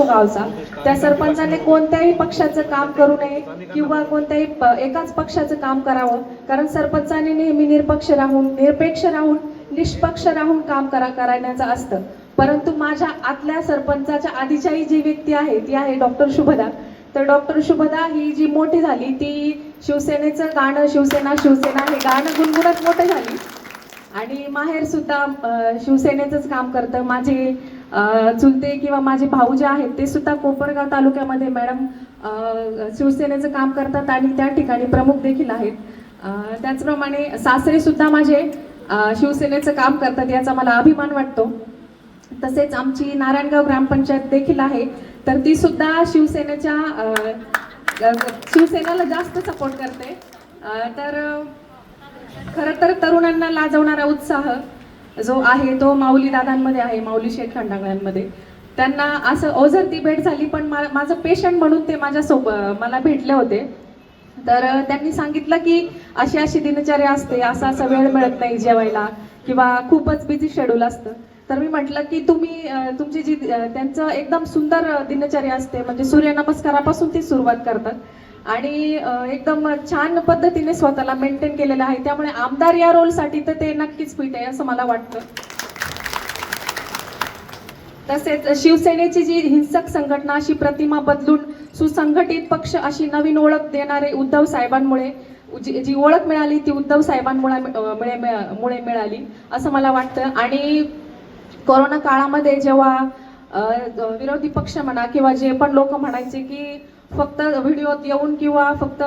असतो गावचा. त्या सरपंचाने कोणत्याही पक्षाचं काम करू नये किंवा कोणत्याही एकाच पक्षाचं काम करावं. कारण सरपंचाने नेहमी निरपक्ष राहून निरपेक्ष राहून निष्पक्ष राहून काम करा करायचं असतं. परंतु माझ्या आतल्या सरपंचाच्या आधीच्याही जी व्यक्ती आहे ती आहे डॉक्टर शुभदा. तर डॉक्टर शुभदा ही जी मोठी झाली ती शिवसेनेचं गाणं शिवसेना शिवसेना हे गाणं गुणगुणत मोठं झाली. आणि माहेर सुद्धा शिवसेनेचंच काम करतं. माझे चुलते किंवा माझे भाऊ जे आहेत ते सुद्धा कोपरगाव तालुक्यामध्ये मॅडम शिवसेनेचं काम करतात आणि त्या ठिकाणी प्रमुख देखील आहेत. त्याचप्रमाणे सासरे सुद्धा माझे शिवसेनेचं काम करतात याचा मला अभिमान वाटतो. तसेच आमची नारायणगाव ग्रामपंचायत देखील आहे तर ती सुद्धा शिवसेनेच्या शिवसेनेला जास्त सपोर्ट करते. तर खरं तर तरुणांना लाजवणारा उत्साह जो आहे तो माऊली दादांमध्ये आहे माऊली शेठ खंडागळ्यांमध्ये. त्यांना असं ओझर ती भेट झाली पण मा- माझं पेशंट म्हणून ते माझ्यासोबत मला भेटले होते. तर त्यांनी सांगितलं की अशी अशी दिनचर्या असते असा असा वेळ मिळत नाही जेवायला किंवा खूपच बिझी शेड्यूल असतं. तर मी म्हटलं की तुम्ही तुमची जी त्यांचं एकदम सुंदर दिनचर्या असते म्हणजे सूर्यनमस्कारापासून ती सुरुवात करतात. आणि एकदम छान पद्धतीने स्वतःला मेंटेन केलेलं आहे. त्यामुळे आमदार या रोलसाठी तर ते नक्कीच फिट आहे असं मला वाटतं. तसेच शिवसेनेची जी हिंसक संघटना अशी प्रतिमा बदलून सुसंघटित पक्ष अशी नवीन ओळख देणारे उद्धव साहेबांमुळे जी जी ओळख मिळाली ती उद्धव साहेबांमुळे मुळे मिळाली असं मला वाटतं. आणि कोरोना काळामध्ये जेव्हा विरोधी पक्ष म्हणा किंवा जे पण लोक म्हणायचे की फक्त व्हिडिओत येऊन किंवा फक्त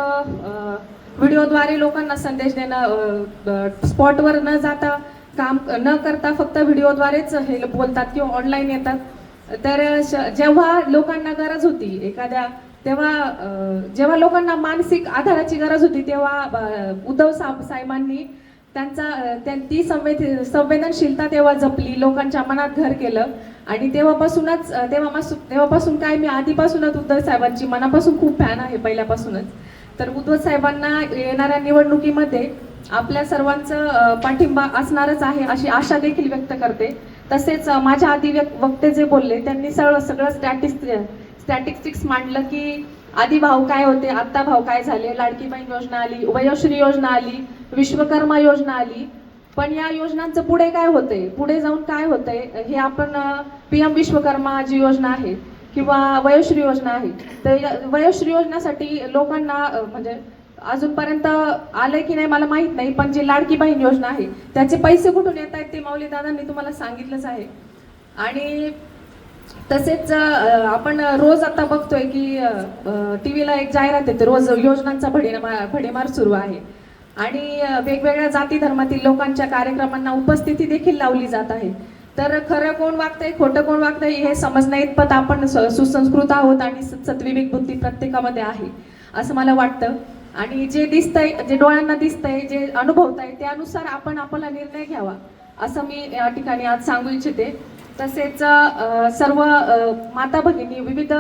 व्हिडिओद्वारे लोकांना संदेश देणं स्पॉटवर न जाता काम न करता फक्त व्हिडिओद्वारेच हे बोलतात किंवा ऑनलाईन येतात. तर श- जेव्हा लोकांना गरज होती एखाद्या तेव्हा जेव्हा लोकांना मानसिक आधाराची गरज होती तेव्हा उद्धव सा- साहेबांनी त्यांचा त्यां- ती संवेद संवेदनशीलता तेव्हा जपली लोकांच्या मनात घर केलं. आणि तेव्हापासूनच तेव्हा तेव्हापासून तेव्हापासून काय मी आधीपासूनच उद्धव साहेबांची मनापासून खूप फॅन आहे पहिल्यापासूनच. तर उद्धव साहेबांना येणाऱ्या निवडणुकीमध्ये आपल्या सर्वांचं पाठिंबा असणारच आहे अशी आशा देखील व्यक्त करते. तसेच माझ्या आधी व्यक- वक्ते जे बोलले त्यांनी सगळं सगळं स्टॅटिस्ट स्टॅटिस्टिक्स मांडलं की आधी भाव काय होते? आता भाव काय झाले? लाडकी बहीण योजना आली वयोश्री योजना आली विश्वकर्मा योजना आली. पण या योजनांचं पुढे काय होतंय? पुढे जाऊन काय होतंय? हे आपण पी एम विश्वकर्मा जी योजना आहे किंवा वयोश्री योजना आहे तर वयोश्री योजनासाठी लोकांना म्हणजे अजूनपर्यंत आलंय की नाही मला माहीत नाही पण जी लाडकी बहीण योजना आहे त्याचे पैसे कुठून येत आहेत ते माऊली दादांनी तुम्हाला सांगितलंच आहे. आणि तसेच आपण रोज आता बघतोय की टी व्हीला एक जाहिरात येते रोज योजनांचा भडीमार भडीमार सुरू आहे. आणि वेगवेगळ्या जाती धर्मातील लोकांच्या कार्यक्रमांना उपस्थिती देखील लावली जात आहे. तर खरं कोण वागतंय खोटं कोण वागतंय हे समजण्या इतपत आपण सुसंस्कृत आहोत आणि सत्विवेक बुद्धी प्रत्येकामध्ये आहे असं मला वाटतं. आणि जे दिसतंय जे डोळ्यांना दिसतंय जे अनुभवताय त्यानुसार आपण आपला निर्णय घ्यावा. असं मी या ठिकाणी आज सांगू इच्छिते. तसेच सर्व माता भगिनी विविध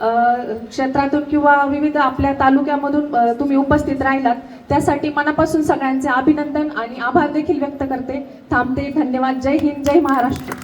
क्षेत्रातून किंवा विविध आपल्या तालुक्यामधून तुम्ही उपस्थित राहिलात त्यासाठी मनापासून सगळ्यांचे अभिनंदन आणि आभार देखील व्यक्त करते. थांबते. धन्यवाद. जय हिंद. जय महाराष्ट्र.